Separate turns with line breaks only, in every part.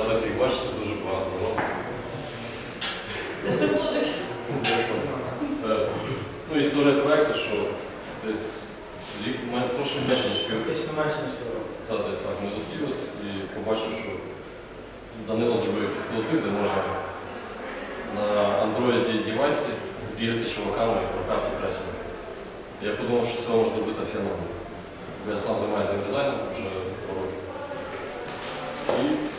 Рада всіх бачити, дуже багато
буде?
Е, Ну, історія проєкту, що десь рік, у трошки менше, ніж пів.
Фактично менше, ніж півроку.
Та десь так ми зустрілись і побачив, що Данило зробив якийсь пілотив, де можна на Android девайсі бігати чуваками в Warcraft 3. Я подумав, що це може зробити феномен. Я сам займаюся дизайном вже два роки. І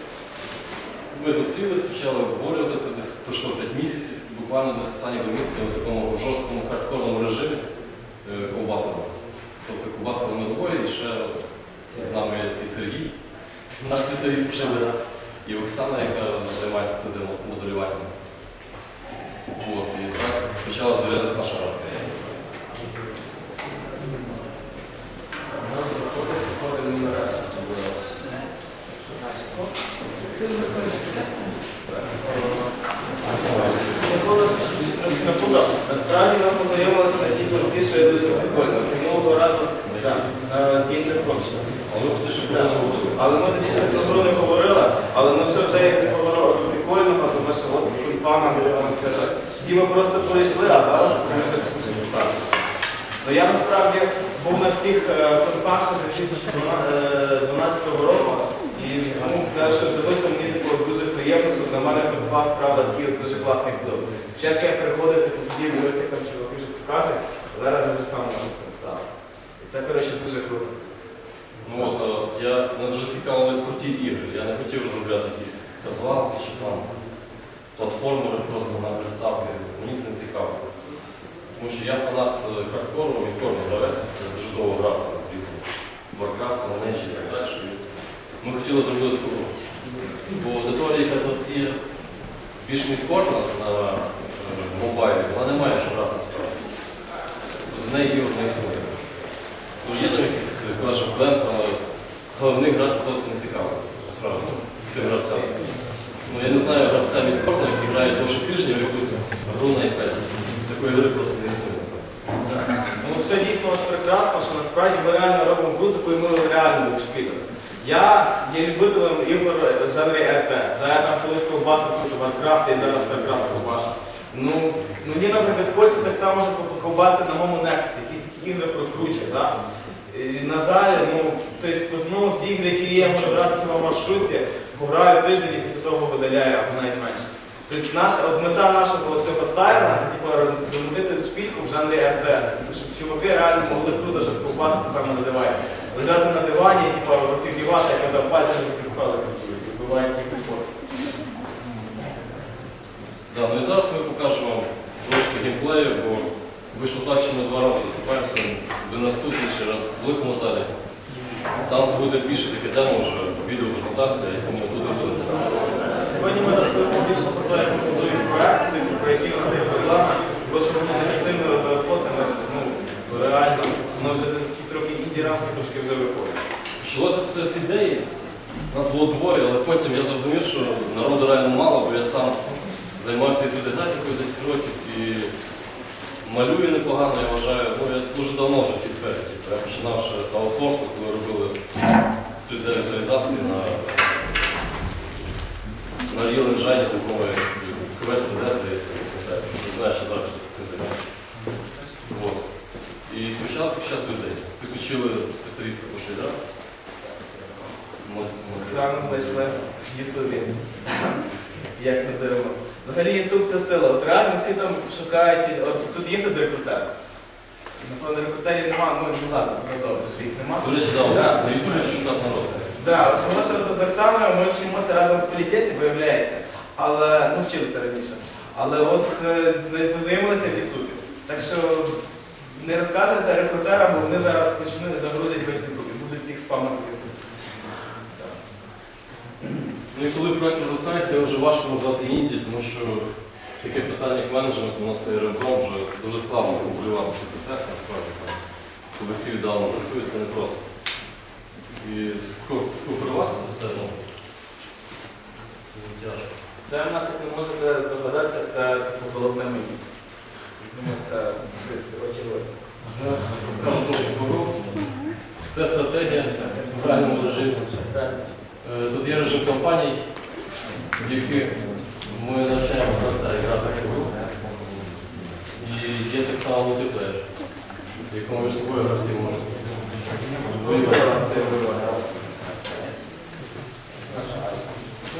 ми зустрілись, почали обговорювати це, десь пройшло 5 місяців, буквально десь останнього місяця в такому жорсткому хардкорному режимі е, ковбасами. Тобто ковбасили ми двоє і ще от з нами є такий Сергій, наш спеціаліст по і Оксана, яка займається 3D моделюванням. От, і так почала з'являтися наша рада.
Виходить, виходить нумерація. Насправді ми познайомилися на тій групі, що є дуже прикольно. Минулого разу на дійсних.
Але ми
тоді ще про гру не говорили, але ми ще вже якось говорили прикольного, тому що от нам будемо сказати. Тоді ми просто прийшли, а зараз ми вже пішли. Ну я насправді був на всіх е, конфах ще 2012 року ну, скажу, що особисто мені було дуже приємно, що на мене конфа справила такий от дуже класний вплив. Спочатку я приходив, типу сидів, дивився, там чуваки щось показують, а зараз вже сам можу представити. І це, коротше, дуже круто.
Ну от, а я нас вже цікавили круті ігри. Я не хотів розробляти якісь казуалки чи там платформери просто на приставки. Мені це не цікаво. Тому що я фанат е, хардкору, відкорний гравець, я дуже довго грав там різні Warcraft, Lineage і так далі. Ми хотіли зробити таку гру. Бо аудиторія, яка зараз є більш мідкорна на е, мобайлі, вона не має що грати насправді. В неї ігор не існує. Ну, є там якісь Clash of але них грати зовсім не цікаво, насправді, цим гравцям. Ну, я не знаю гравця від Корна, який грає довше тижня в якусь гру на iPad. Такої гри просто не існує.
Ну це дійсно прекрасно, що насправді ми реально робимо гру, таку ми реально шпілити. Я є любителем ігор в жанрі РТ. За я там колись ковбасив тут Warcraft і зараз StarCraft ковбашу. Ну, ну, мені, наприклад, хочеться так само ковбасити на моєму Nexus, якісь такі ігри прокруче. Да? І, на жаль, ну, тобто, основному всі ігри, які є, я можу брати в маршрутці, пограю тиждень і після того видаляю, або навіть менше. Тобто наша, от мета нашого типу, тайна це типу, замутити шпільку в жанрі. Тобто, щоб чуваки реально могли круто щось ковбасити саме на девайсі. Лежати на дивані, типу, зафігівати, як коли пальцями такі скали кастують, і спорт.
Да, ну і зараз ми покажемо вам трошки геймплею, бо вийшло так, що ми два рази виступаємо. До наступний ще раз в великому залі. Там буде більше таке демо вже відеопрезентація, яку ми тут буде.
Сьогодні ми розповімо більше про те, як ми будуємо проект, типу, про які у нас є проблеми, бо щоб воно не сильно розрослося, ми, ну, реально, воно вже рамки трошки вже виходить.
Почалося все з ідеї. Нас було двоє, але потім я зрозумів, що народу реально мало, бо я сам займався 3D-графікою 10 років і малюю непогано, я вважаю. Ну, я дуже давно вже в тій сфері. Типу, я починав ще з аутсорсу, коли робили 3D-візуалізації на, на Real Engine, такому Quest 3D, здається, не знаю, що зараз щось цим займаюся. І почали почати людей. Підключили спеціаліста по шейдерах.
Оксану знайшли в Ютубі. Як це дерево. Взагалі Ютуб це сила. От реально всі там шукають. От тут є хтось рекрутер. Напевно, рекрутерів немає, ну ну ладно, ну добре, що їх немає.
До речі, да,
Да.
на Ютубі шукати народ.
Да, от тому що от з Оксаною ми вчимося разом в політесі, виявляється. Але ну вчилися раніше. Але от е, з- в Ютубі. Так що не розказуйте рекрутерам, бо вони зараз почнуть загрузять весь Ютуб і будуть всіх спамити.
Ну і коли проєкт розростається, його вже важко назвати інді, тому що таке питання як менеджмент, воно стає ребром, вже дуже складно контролювати ці процеси, насправді. Там, Коли всі віддалено працюють, це непросто. І ско- скооперувати це все, ну, дуже тяжко.
Це в нас, як ви можете здогадатися, це типу головне меню. Думаю, це в очевидно.
Це стратегія в реальному режимі. Е, Тут є режим кампаній, в яких ми навчаємо гравця грати свою. І є так само мультиплеєр, в якому між собою гравці можуть.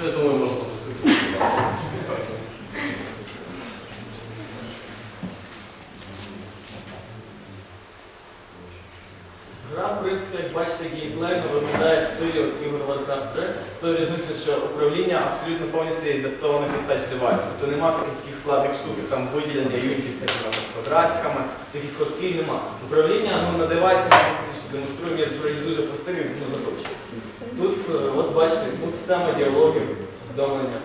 Ну, я думаю, можна запустити.
Гра, в принципі, як бачите, геймплейно виглядає в стилі от ігор Warcraft 3. З тою різницею, що управління абсолютно повністю адаптоване під тач девайс. Тобто нема таких складних штук, там виділення юнітів всякими квадратиками, таких коротких нема. Управління ну, на девайсі ми демонструємо, я дуже простим і ну, захоче. Тут, е, от бачите, ну, система діалогів, повідомлення.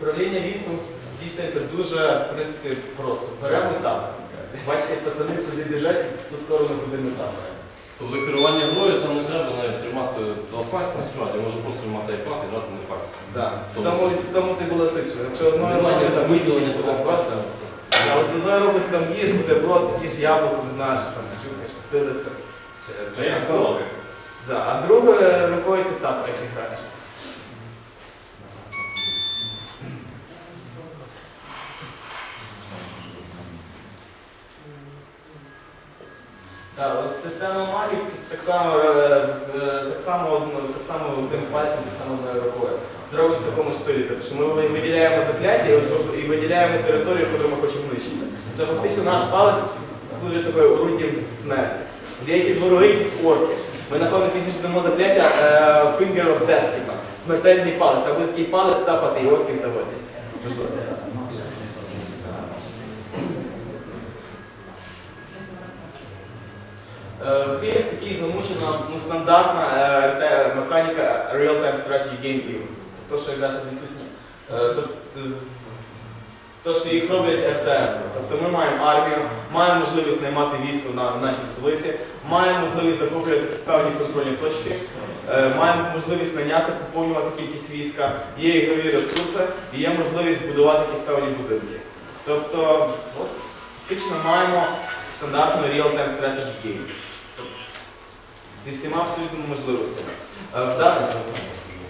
Управління військом здійснюється дуже, в принципі, просто. Беремо так. Бачите, пацани туди біжать в ту сторону, куди ми там.
Тобто керування грою там не треба навіть тримати два пальці насправді, можна просто тримати iPad і грати на пальці.
Да. В тому, в тому ти було стично. Якщо одною
Немає
там
виділення
їж,
двох.
А от одною рукою ти там їж, бутерброд, їж яблуко, не знаєш, там чухаєш, втилиться. Це я здоровий. Да. А другою рукою ти тапаєш і граєш. Так, от система магії так само, е, е, так само, так само одним пальцем, так само одною рукою. Зроблено в такому стилі, тобто що ми виділяємо закляття і, виділяємо територію, яку ми хочемо нищити. Тобто фактично наш палець служить такою орудієм смерті. Є якісь вороги, якісь орки. Ми, напевно, пізніше дамо закляття е, Finger of Death, типа, смертельний палець. Там буде такий палець тапати і орків давати. Грі такий замучена ну, стандартна е, механіка Real-Time Strategy Game ігор. Тобто, що якраз відсутні. Е, то, що їх роблять РТС. Тобто ми маємо армію, маємо можливість наймати військо на в нашій столиці, маємо можливість захоплювати певні контрольні точки, е, маємо можливість найняти, поповнювати кількість війська, є ігрові ресурси і є можливість будувати якісь певні будинки. Тобто, от, фактично маємо стандартну real-time strategy game. Зі всіма абсолютними можливостями. Е,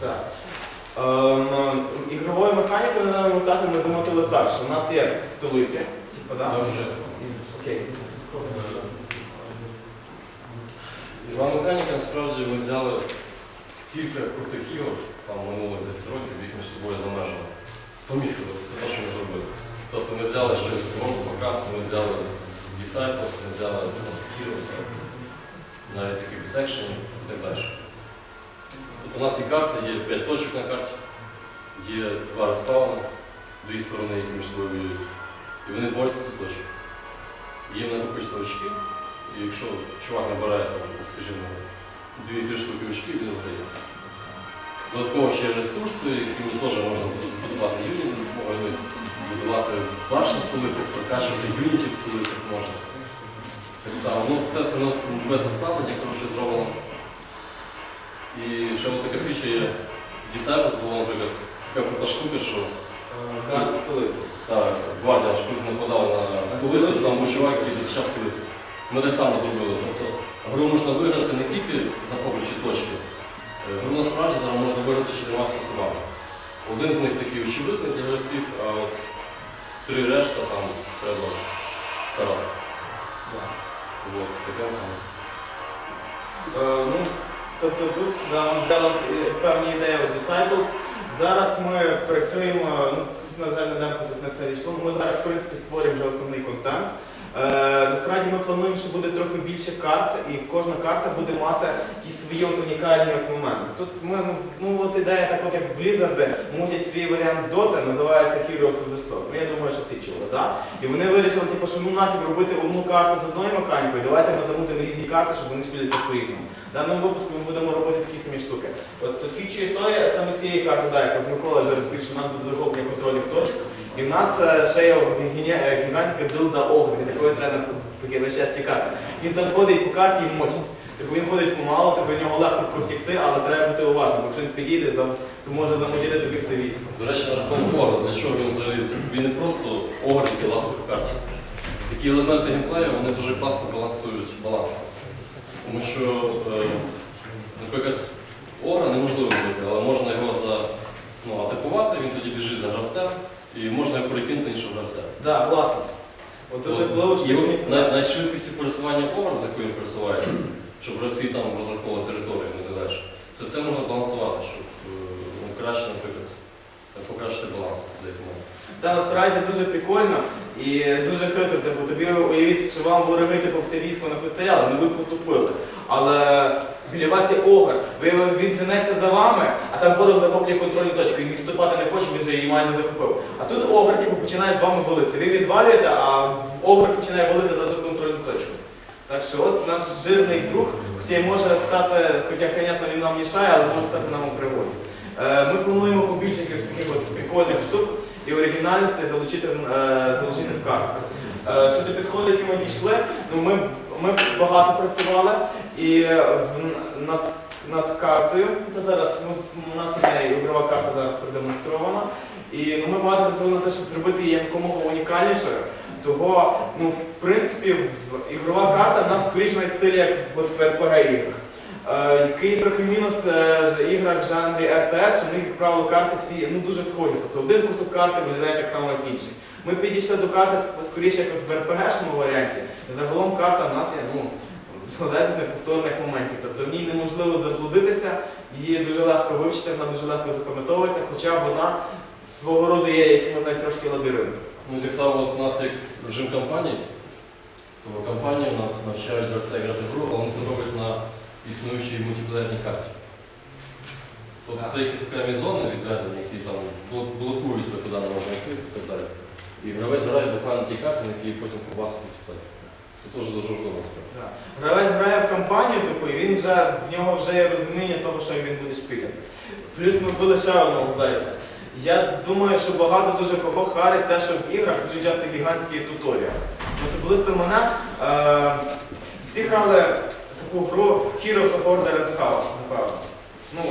так. Ем, Ігровою механікою на даному етапі ми замотили так, що в нас є столиця. Окей.
Іван Механіка насправді ми взяли кілька крутих ігор, там минулих 10 років, їх між собою за межами. Помісили, це те, що ми зробили. Тобто ми взяли щось з World of Warcraft, ми взяли з Disciples, ми взяли ну, з Heroes, навіть екшенів і так далі. Тобто у нас є карта, є 5 точок на карті, є два респауни, дві сторони, які між собою воюють. І вони борються за точки. Їм накопичуються очки, і якщо чувак набирає, скажімо, 2-3 штуки очків, він виграє. Додатково ще ресурси, якими теж можна будувати допомогою, будувати башні в столицях, прокачувати юнітів в столицях можна. Так само. Ну, це все у нас без ускладнення, коротше, зроблено. І ще от така фіча є Disciples була, наприклад, така крута штука, що
Е, Карта столиці.
так, гвардія аж коли нападала на столицю, там був чувак, який захищав столицю. Ми так само зробили. Тобто гру можна виграти не тільки захоплюючи точки. Е, Гру насправді зараз можна виграти чотирма способами. Один з них такий очевидний для гравців, а от три решта там треба старатися. От, таке там.
Е, ну, тобто тут да, взяли е, певні ідеї у Disciples. Зараз ми працюємо, ну, тут, на жаль, не дамо не все йшло, Ми зараз, в принципі, створюємо вже основний контент. Е, насправді ми плануємо, що буде трохи більше карт, і кожна карта буде мати якісь свої унікальні моменти. Тут ми, ну, от ідея, так от як Blizzard мутять свій варіант Dota, називається Heroes of the Storm. Ну, я думаю, що всі чули, так? І вони вирішили, типу, що ну нафіг робити одну карту з одною механікою, давайте ми замутимо різні карти, щоб вони шпілялися по-різному. В даному випадку ми будемо робити такі самі штуки. От фічує той саме цієї карти, да, як Микола вже розповів, що у нас буде захоплення контрольних точок. І в нас е, ще є е, гігантська дилда огр, від якої таке весь час тікати. Він там ходить по карті і мочить. Тобто він ходить помало, тобто в нього легко втікти, але треба бути уважним. бо Якщо він підійде, то може замочити тобі все військо.
До речі, на рахунок Огра, для чого він взагалі? Він не просто огр, який лазить по карті. Такі елементи геймплею, вони дуже класно балансують баланс. Тому що, е, наприклад, Огра неможливо вбити, але можна його за, ну, атакувати, він тоді біжить за гравцем, і можна прикинути перекинути іншого гравця.
Так, власне. От особливо
І
штучні.
навіть навіть швидкістю пересування огра, за якою він пересувається, щоб гравці там розраховували територію і так далі. Це все можна балансувати, щоб е, ну, краще, наприклад, покращити баланс для команди.
Да, насправді дуже прикольно і дуже хитро. Типу, тобі уявіть, що вам вороги типу, все військо на стояли, ну ви потупили. Але біля вас є огр. Ви він женете за вами, а там ворог захоплює контрольну точку. Він відступати не хоче, він вже її майже захопив. А тут огр типу, починає з вами болитися. Ви відвалюєте, а огр починає болити за ту контрольну точку. Так що от наш жирний друг, хоча й може стати, хоча, звісно, він нам мішає, але може стати нам у пригоді. Е, Ми плануємо побільше якихось таких от прикольних штук і оригінальностей залучити, е, залучити в карту. Е, Щодо підходу, які ми дійшли, ну ми, ми багато працювали і е, над, над картою, це зараз ну, у нас є ігрова карта зараз продемонстрована. І ну, ми багато працювали на те, щоб зробити її якомога унікальнішою. Того, ну, в принципі, в, ігрова карта в нас скоріш на стилі як в RPG іграх. Е, Який трохи мінус е, іграх в жанрі RTS, що в них, як правило, карти всі ну, дуже схожі. Тобто один кусок карти виглядає так само, як інший. Ми підійшли до карти скоріше як в RPG-шному варіанті. Загалом карта в нас є ну, складається з неповторних моментів. Тобто в ній неможливо заблудитися, її дуже легко вивчити, вона дуже легко запам'ятовується, хоча вона свого роду є, як можна трошки лабіринт.
Ну так само от у нас як режим кампанії, то кампанії у нас навчають грати в гру, але вони це роблять на існуючій мультиплеєрній карті. Тобто це якісь окремі зони відведені, які там блокуються, куди не можна йти і так далі. І гравець грає буквально ті карти, на які потім побасить мультиплеєр. Це теж дуже важливо насправді.
Гравець грає в кампанію, типу, і він вже в нього вже є розуміння того, що він буде шпіляти. Плюс ми вбили ще одного зайця. Я думаю, що багато дуже кого харить те, що в іграх дуже часто гігантські туторіали. Особисто мене е, всі грали гру Heroes of Order and Chaos, напевно. Ну,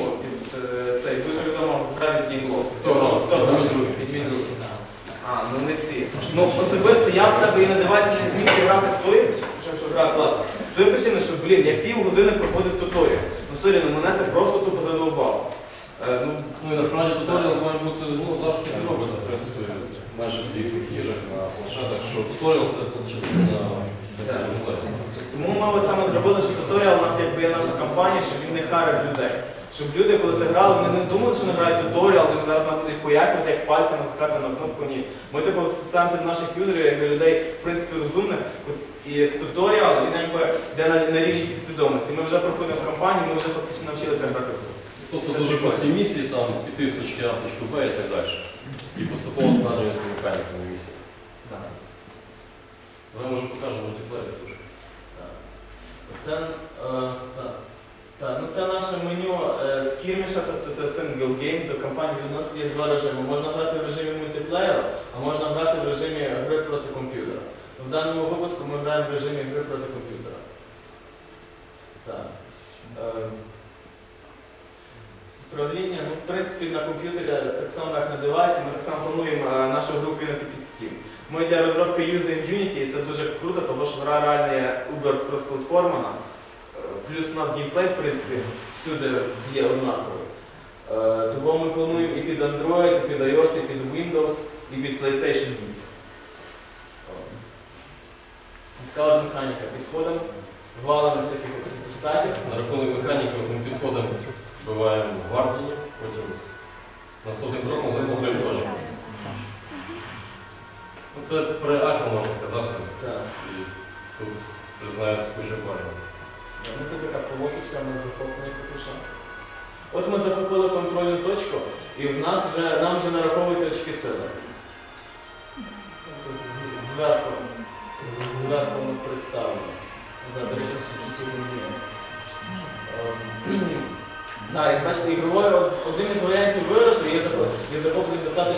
е, цей дуже відома гра від Дімблок.
Хто грав?
Хто грав?
Відмінь руки.
Відмінь руки. А, ну не всі. Ну, особисто я в себе і на девайсі не зміг грати з тої що, що гра класна. З тої причини, що, блін, я півгодини проходив туторіал. Ну, сорі, ну мене це просто тупо задовбало. Е, ну,
Ну і насправді туторіал має бути, ну зараз так і робиться, в принципі, майже всіх іграх на планшетах, що туторіал це, це частина.
Тому ми от саме зробили, що туторіал у нас якби є наша кампанія, щоб він не харив людей. Щоб люди, коли це грали, вони не думали, що вони грають туторіал, вони зараз нам будуть пояснювати, як пальцем натискати на кнопку. Ні. Ми типу до наших юзерів, як до людей, в принципі, розумних. І туторіал, він якби йде на, на рівні підсвідомості. Ми вже проходимо кампанію, ми вже фактично навчилися грати в гру.
Тобто дуже прості місії, там піти з точки А в точку Б і так далі. І поступово складаються механіками місії. Давай може покажемо мультиплеєр трошки.
Це, е, так. Так, ну це наше меню е, скірміша, тобто це сингл гейм, до компанії відносить є два режими. Можна грати в режимі мультиплеєру, а можна грати в режимі гри проти комп'ютера. В даному випадку ми граємо в режимі гри проти комп'ютера. Так. Е, ну в принципі на комп'ютері так само як на девайсі, ми так само плануємо е, нашу гру кинути під Steam. Ми для розробки юзаємо Unity, і це дуже круто, тому що гра реально є Uber кросплатформена. Е, Плюс у нас геймплей, в принципі, всюди є однаковий. Е, Тому ми плануємо і під Android, і під iOS, і під Windows, і під PlayStation 2. Така от механіка. Підходимо, валимо всяких статів.
На рахунок механіки ми підходимо, вбиваємо гвардії, потім наступним кроком захоплюємо точку. Ну, Це при альфа можна сказати.
Так.
І тут признаюся куча парня.
Ну, це така полосочка, ми захоплені покуша. От ми захопили контрольну точку, і в нас вже, нам вже нараховуються очки сили. Тут з- зверху, зверху ми представлено. Да, до речі, чуть-чуть не. Ем, Да, як бачите, ігровою од- одним із варіантів виграшу є є захоплення достатньо,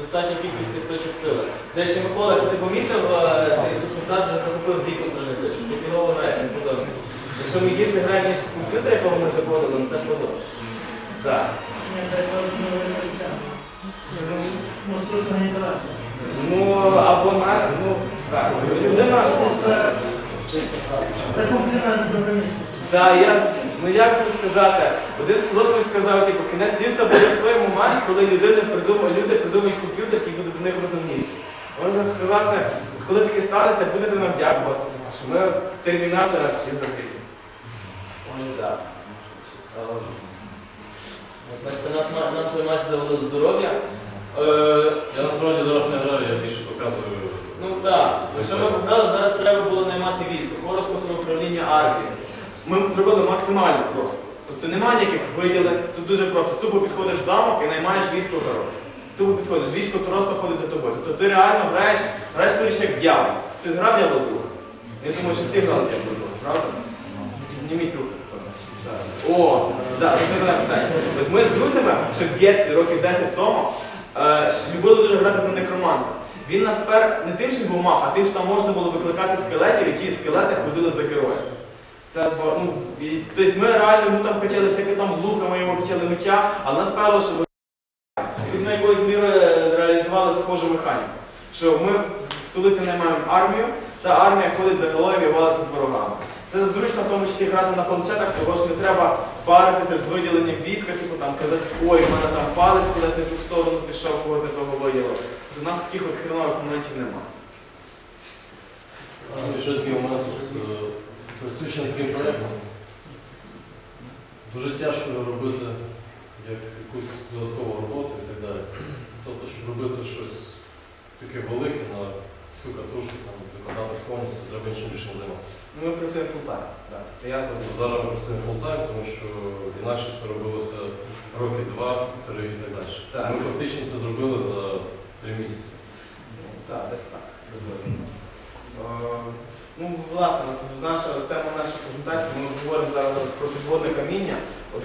достатньо кількості точок сили. До речі, Микола, якщо ти помітив, е, цей супостат вже захопив дві контрольні точки. Ти фігово не позор. Якщо ми гірше граємо, ніж комп'ютер, якого ми заходили, ну це ж позор. Так. Ну, або на, ну, так, людина.
Це, комплімент програмісту.
Так, я, Ну як би сказати, один з хлопців сказав, типу, кінець світу буде в той момент, коли людина придумає, люди придумають комп'ютер, який буде за них розумніший. Можна сказати, коли таке станеться, будете нам дякувати, типу, що ми термінатора ізобрели. Може так.
Бачите, нас, нам ще майже завели здоров'я. Е,
Я насправді зараз не граю, я більше показую.
Ну так, якщо ми програли, зараз треба було наймати військо. Коротко про управління армією. Ми зробили максимально просто. Тобто немає ніяких виділень, тут дуже просто. Тупо підходиш в замок і наймаєш військо дорогу. Тупо підходиш, військо просто ходить за тобою. Тобто ти реально граєш, граєш скоріше як дьявол. Ти зграв дьявол друг. Я думаю, що всі грали дьявол друг, правда? Підніміть руки. О, да, запитане питання. Ми з друзями ще в дитинстві, років 10 тому, е, любили дуже грати за некроманта. Він нас пер не тим, що він був мах, а тим, що там можна було викликати скелетів, які скелети ходили за героєм. Це ну, і, тобто ми реально ми там качали всякі там лука, ми йому качали меча, а нас перло, що ми якоюсь мірою реалізували схожу механіку. Що ми в столиці наймаємо армію, та армія ходить за героєм і валиться з ворогами. Це зручно в тому числі грати на планшетах, тому що не треба паритися з виділенням війська, типу там казати, ой, в мене там палець кудись не ту сторону пішов, когось не того виділив. У нас таких от хренових моментів немає.
Присущий таким проєктам. Дуже тяжко робити як якусь додаткову роботу і так далі. Тобто, щоб робити щось таке велике на всю катушку, там, викладатись повністю, треба нічим більше не займатися.
Ну ми працюємо фултайм. Да. Тобто я забув.
Зараз ми працюємо фултайм, тому що інакше все робилося роки два, три і так далі.
Так.
Ми фактично це зробили за три місяці.
Так, десь так. приблизно. Е, Ну, власне, наша тема нашої презентації, ми говоримо зараз про підводне каміння. От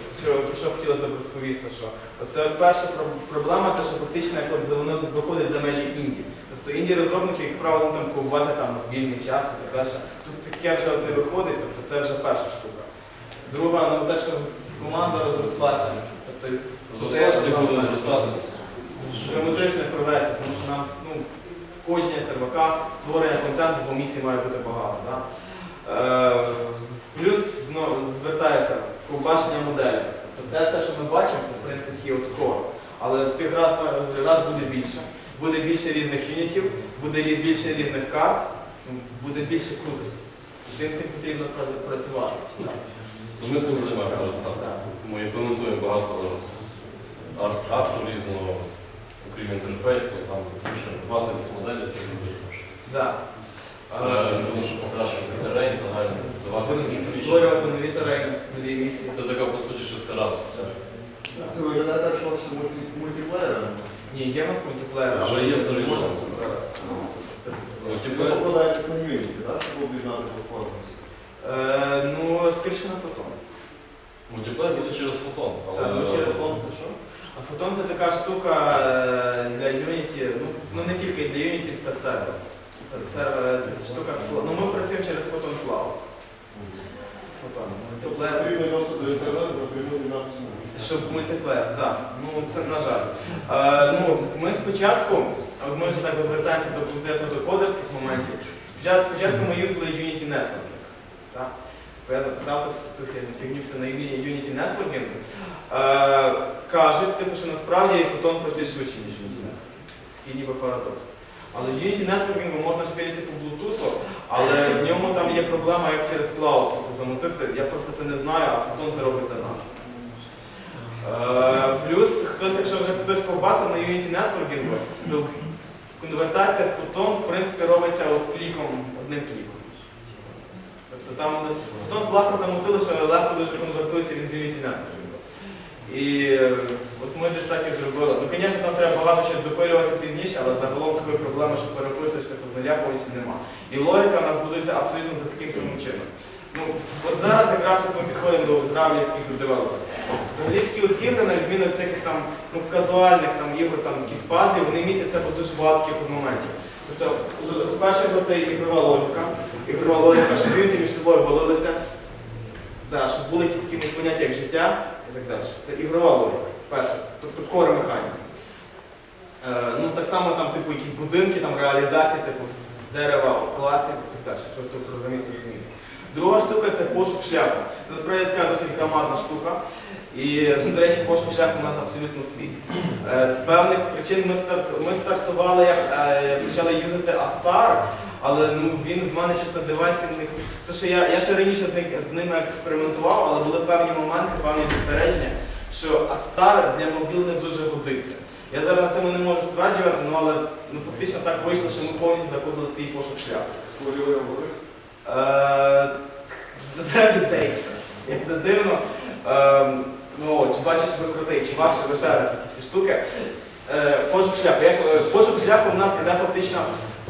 про що хотілося б розповісти, що це перша проблема, те, що фактично як воно виходить за межі Індії. Тобто інді розробники, як правило, там ковбази там от вільний час і так далі. Тут таке вже от не виходить, тобто це вже перша штука. Друга, ну те, що команда розрослася. Тобто
Зростатися
це
буде зростатись.
Геометричних прогресів, тому що нам ну, входження сервака, створення контенту по місії має бути багато. Да? Е, плюс знову звертаюся ковбашення моделі. Тобто те все, що ми бачимо, це в принципі такий от кор. Але тих раз, раз буде більше. Буде більше різних юнітів, буде більше різних карт, буде більше крутості. Тим всім потрібно працювати.
Ну, Ми цим займаємося зараз. Ми імплементуємо багато зараз арт- арту різного, окрім інтерфейсу, там більше 20 моделей, які зробити можна.
Да.
Але тому що покращувати терен, загально давати.
Створювати нові терени, нові місії.
Це така, по суті, що серадость.
Це виглядає так, що ваше мульті- мультиплеєр.
Ні, є в нас мультиплеєр.
Вже є.
Можемо зараз. ну, запустити.
Ви покладаєтесь на Unity, так, щоб об'єднати платформу?
Е, Ну, скоріше на фотон.
Мультиплеєр буде через фотон, але
Так, ну, через
Фон це?
Фотон це така штука е, для Unity, ну, ну не тільки для Unity, це сервер. Сервер це штука з Ну ми працюємо через Photon Cloud. З фотоном.
Тобто
Мультиплеєр.
можна.
Щоб мультиплеєр, так. Ну це на жаль. Е, ну, ми спочатку, от ми вже так от вертаємося до конкретно до кодерських моментів. Спочатку, ми юзали Unity Networking. Так? Бо Я написав ту фігню- все на Uni- Unity Networking. Е, кажуть, типу, що насправді фотон працює швидше, ніж Unity Networking. Такий ніби парадокс. Але Unity Networking можна шпилити по Bluetooth, але в ньому там є проблема, як через клауд замотити. Я просто це не знаю, а фотон це робить за нас. Е, Плюс хтось, якщо вже хтось ковбасив на Unity Networking, то конвертація в фотон в принципі робиться от кліком, одним кліком. Тобто там фотон класно замутили, що легко дуже конвертується він з Unity І е, от ми десь так і зробили. Ну, звісно, там треба багато ще допилювати пізніше, але загалом такої проблеми, що переписуєш типу, з нуля повністю нема. І логіка у нас будується абсолютно за таким самим чином. Ну, от зараз якраз от ми підходимо до травлі таких девелоперів. Взагалі такі от ігри, на відміну від цих там, ну, казуальних там, ігор, там, якісь пазлів, вони себе дуже багато таких моментів. Тобто, першого це ігрова логіка, ігрова логіка, щоб люди між собою валилися, да, щоб були якісь такі ну, поняття, як життя і так далі. Це ігрова логіка, перше, тобто core mechanics. Е, ну, так само там, типу, якісь будинки, там, реалізації, типу, з- дерева у класі і так далі, якщо хто програміст розуміє. Друга штука це пошук шляху. Це насправді така досить громадна штука. І, ну, до речі, пошук шляху у нас абсолютно свій. Е, З певних причин ми стартували, як е, почали юзати Астар, але ну, він в мене чесно девайсів не то, що я, я ще раніше з, ними експериментував, але були певні моменти, певні застереження, що Астар для мобіл не дуже годиться. Я зараз на цьому не можу стверджувати, ну, але ну, фактично так вийшло, що ми повністю закодили свій пошук шляху.
Хвилює говорить.
Е, текста. Як не дивно. Е, ну, чи бачиш, ви крутий, чувак, що ви шарите ті всі штуки. Е, пошук шляху. Як, е, пошук шляху в нас йде фактично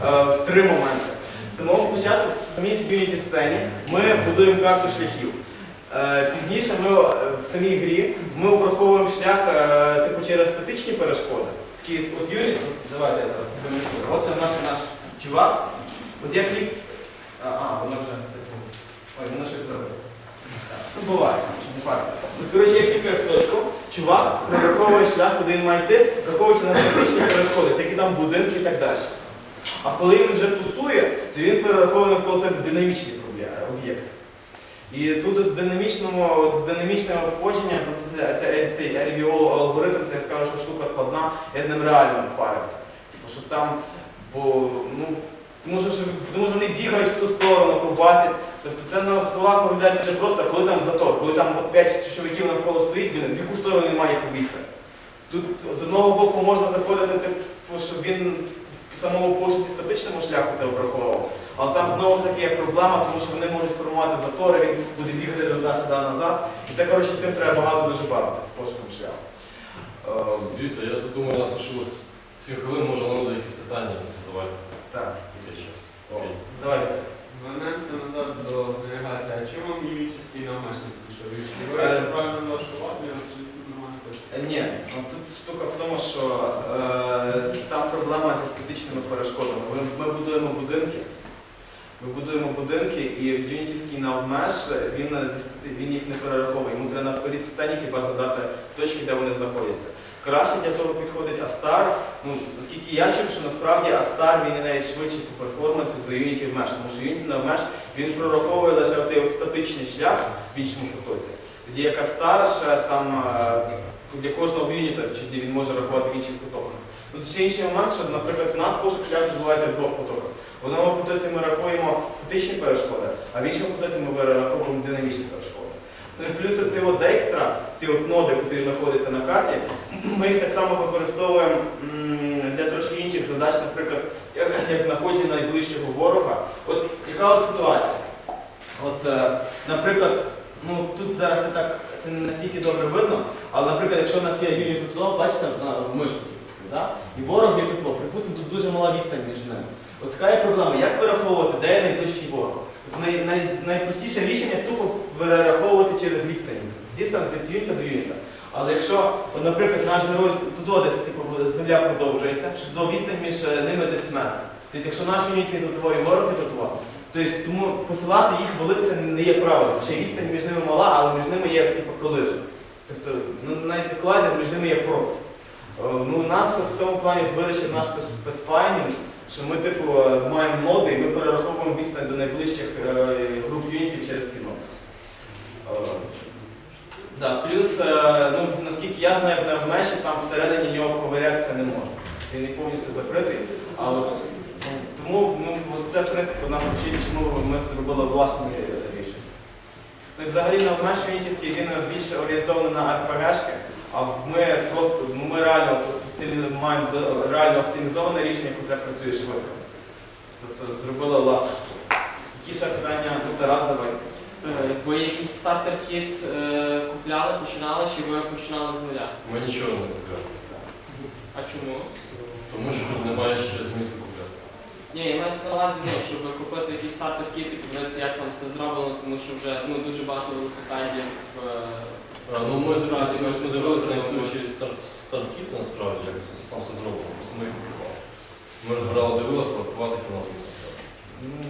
в три моменти. З самого початку, в самій Unity сцені, ми будуємо карту шляхів. Е, Пізніше ми е, в самій грі ми обраховуємо шлях е, типу через статичні перешкоди. Такі, от Юрій, давайте я зараз. Оце в нас наш чувак. От я клік. А, воно вже типу. Ой, воно щось зараз. Ну, буває, не парся. От, коротше, я клікаю в точку, чувак прораховує шлях, куди він має йти, враховуючи на статичні перешкоди, які там будинки і так далі. А коли він вже тусує, то він перераховує навколо себе динамічні об'єкти. І тут з динамічного, от з динамічного походження, тут це- це- цей RVO алгоритм, це я скажу, що штука складна, я з ним реально парився. Типу, що там, бо, ну, тому що, тому що вони бігають в ту сторону, ковбасять. Тобто це на словах виглядає дуже просто, коли там затор, коли там от 5 чоловіків навколо стоїть, він, в яку сторону він має їх обігти. Тут з одного боку можна заходити, типу, щоб він самому пошуці статичному шляху це обраховував. Але там знову ж таки є проблема, тому що вони можуть формувати затори, він буде бігати туди-сюди назад. І це, коротше, з тим треба багато дуже бавитися з пошуком шляху. Ем,
Дивіться, я тут думаю, у нас лишилось 7 хвилин, може нам буде якісь питання задавати.
Так. Давайте.
Вернемося назад до навігації. А чому вам юридичний навмешник? Що ви ви правильно налаштувати, абсолютно нормально хочете.
Е, Ні, ну, тут штука в тому, що е, зі перешкодами. Ми, ми будуємо будинки. Ми будуємо будинки, і юнітівський навмеш він, він їх не перераховує. Йому треба навперед сцені хіба задати точки, де вони знаходяться. Краще для того підходить Астар. Ну, оскільки я чув, що насправді Астар він навіть швидший по перформансу за Unity в Mesh, тому що Unity на Mesh він прораховує лише цей от статичний шлях в іншому потоці. Тоді як Астар ще там е, для кожного юніта він може рахувати в інших потоках. Тут ще інший момент, що, наприклад, в нас пошук шляху відбувається в двох потоках. В одному потоці ми рахуємо статичні перешкоди, а в іншому потоці ми вираховуємо динамічні перешкоди. Ну і плюс оці от екстра, ці от ноди, які знаходяться на карті, ми їх так само використовуємо для трошки інших задач, наприклад, як, знаходження найближчого ворога. От яка от ситуація? От, е, наприклад, ну тут зараз це так це не настільки добре видно, але, наприклад, якщо у нас є юніт бачите, в мишку, да? і ворог є тут, припустимо, тут дуже мала відстань між ними. От така є проблема, як вираховувати, де є найближчий ворог? Най, най, найпростіше рішення тупо вираховувати через відстань. Дістанс від юніта до юніта. Але якщо, от, наприклад, наш герой туди десь типу, земля продовжується, що до відстань між е, ними десь метр. Тобто, якщо наш юніт є тут твої ворог є тут Тобто тому посилати їх воли це не є правильно. Ще відстань між ними мала, але між ними є типу колижа. Тобто ну, навіть між ними є пропасть. Е, Ну, нас в тому плані вирішив наш спецфайнінг, що ми типу е, маємо ноди і ми перераховуємо відстань до найближчих е, груп юнітів через ці ноди. Е, Да, плюс, ну, наскільки я знаю, в Невмеші там всередині нього ковирятися не можна. Він не повністю закритий. Але ну, тому ну, це в принципі нас вчить, чому ми зробили власне рішення. Ну, взагалі Невмеш Юнітівський він більше орієнтований на РПГшки, а ми просто ну, ми реально маємо реально оптимізоване рішення, яке працює швидко. Тобто зробили штуку. Які ще питання? Ну, Тарас, давай.
Е, Ви якийсь стартер-кіт е, купляли, починали, чи ви починали з нуля?
Ми нічого не купляли.
А чому?
Тому що немає ще змісту купляти.
Ні, я маю на увазі, ну, щоб купити якийсь стартер-кіт і подивитися, як там все зроблено, тому що вже ну, дуже багато велосипедів. е,
ну, ми, справді, ми ж подивилися на існуючий старткіт, насправді, як сам все зроблено, просто ми їх купували. Ми розбирали, дивилися, але купувати їх у нас звісно.
Ну,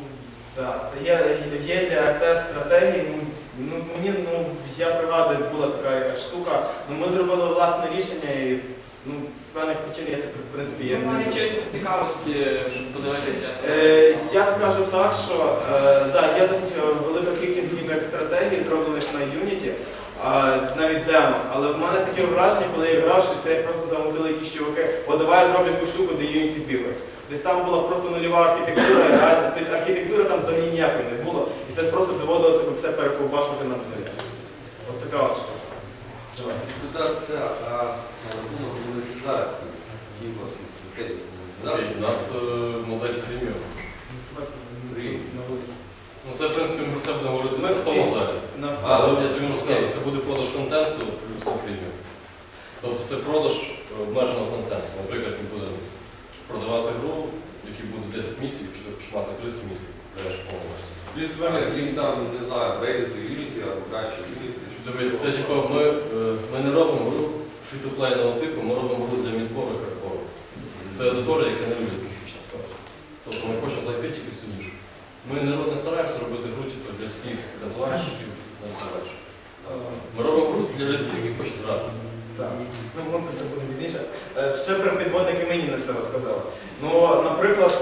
так, та є, є для РТ стратегії. Ну, ну, мені, ну, я пригадую, була така якась штука. Ну, ми зробили власне рішення і ну, певних причин я тепер, в принципі, є
Немає
не
чисто з цікавості, щоб подивитися.
Е, Я скажу так, що е, да, є досить е, велика кількість ніби як стратегій, зроблених на Unity, а, навіть демок. Але в мене таке враження, коли я грав, що це просто замутили якісь чуваки, о, давай я зроблю таку штуку, де Unity бігає. Тобто там була просто нульова архітектура, реально, тобто архітектури там взагалі ніякої не було, і це просто доводилося би все перековбашувати на взагалі. От така от штука.
Ліквідація, а на рахунок монетизації, які у вас є стратегії
У нас е, модель фрімів. Ну це, в принципі, ми про це будемо говорити
Ми-
в тому залі. Але я тобі можу сказати, це буде продаж контенту плюс на фрімів. Тобто це продаж обмеженого контенту. Наприклад, він буде продавати гру, в якій буде 10 місій, якщо ти хочеш мати 30 місій, береш повну версію.
Плюс
А якісь там, не знаю, апгрейди до Unity або краще Unity.
Дивись, це
таке?
типу, ми, е, ми не робимо гру фрі-то-плейного типу, ми робимо гру для мідкору і хардкору. Це аудиторія, яка не любить справи. Тобто ми хочемо зайти тільки в цю нішу. Ми не, не стараємося робити гру типу, для всіх розвальщиків, навіть. Ми робимо гру для всіх, які хочуть грати.
Так. Ну, ми про це будемо пізніше. Е, Ще про підводники мені не все розказали. Ну, наприклад,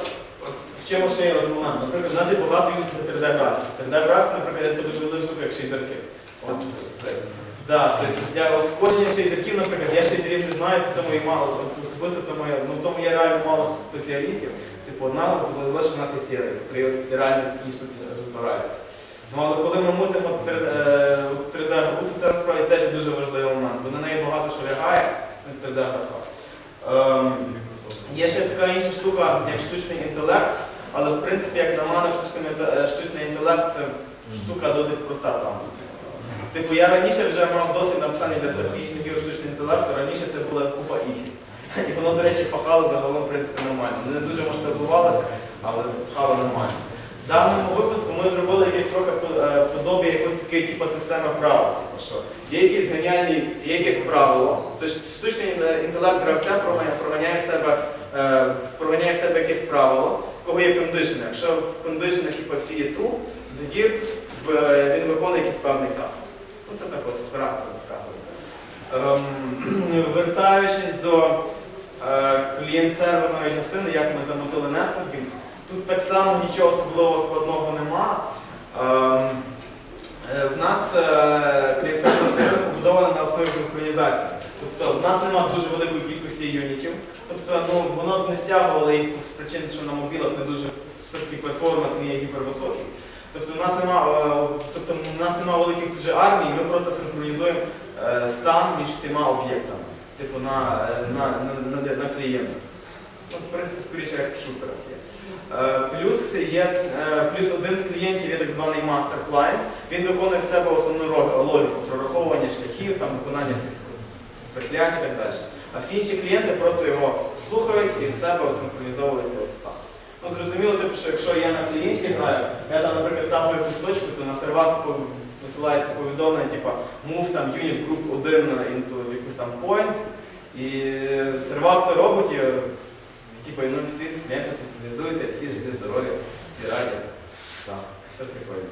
от в чому ще є один момент? Наприклад, у нас є багато юзів 3D графіки. 3D графіка, наприклад, є дуже велика штука, як шейдерки. От,
Це.
да, тобто я от кожен шейдерків, наприклад, я шейдерів не знаю, по цьому і мало, от особисто в тому є, ну, в тому є реально мало спеціалістів. Типу, от лише в нас є от реально в цій штуці розбирається. Ну, але коли ми мутимо 3D гру, то це насправді теж дуже важливий момент, бо на неї багато що лягає, ну, 3D графа. Ем, є ще така інша штука, як штучний інтелект, але в принципі, як на мене, штучний, е, штучний інтелект це штука досить проста там. Типу, я раніше вже мав досвід написання для стратегічних штучного інтелекту, раніше це була купа іфі. І воно, до речі, пахало загалом, в принципі, нормально. Не дуже масштабувалося, але пахало нормально. В даному випадку ми зробили якесь трохи е, подобі якоїсь такої типу, системи правил. Типу, що є якісь геніальні, є якесь правило. Тобто штучний інтелект гравця проганяє, в себе, е, проганяє в себе якесь правило, в кого є кондишни. Якщо в кондишнах типу, всі є true, тоді е, він виконує якийсь певний таsk. Ну це так от вкратце розказувати. Ем, вертаючись до е, клієнт-серверної частини, як ми замотили нетворкінг, тут так само нічого особливо складного нема. Ем, е, в нас е, клієнт-серверна частина побудована на основі синхронізації. Тобто в нас немає дуже великої кількості юнітів. Тобто ну, воно б не стягувало їх з причин, що на мобілах не дуже все-таки перформанс не є гіпервисокий. Тобто в нас нема, е, тобто нема великих дуже армій, ми просто синхронізуємо стан між всіма об'єктами, типу на, на, на, на, на клієнтах. Ну, в принципі, скоріше як в шутерах є. Е, Плюс є е, плюс один з клієнтів є так званий client. Він виконує в себе основну логіку прораховування шляхів, там, виконання всіх заклять і так далі. А всі інші клієнти просто його слухають і в себе синхронізовується от стан. Ну, зрозуміло, типу, що якщо я на клієнті граю, я там, наприклад, тапаю якусь точку, то на сервак посилається повідомлення, типу move там unit group 1 into якусь там point, і сервак то робить, і, типу, ну, всі клієнти синхронізуються, всі живі, здорові, всі раді. Так, все прикольно.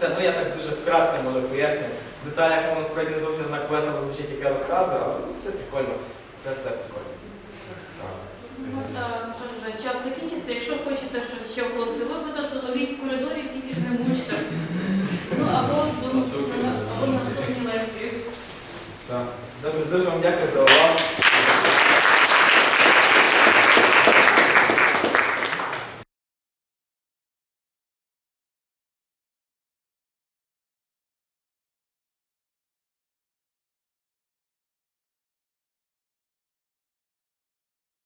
Це, ну я так дуже вкратце може пояснюю. В деталях воно насправді не зовсім так весело звучить, як я розказую, але ну, все прикольно. Це все прикольно.
Ну так, ну що ж вже час закінчився. Якщо хочете щось ще хлопці випитати, то ловіть в коридорі, тільки ж не мучте. Ну або до
Все окей.
або на наступній лекції.
Так. Добре, дуже вам дякую за увагу.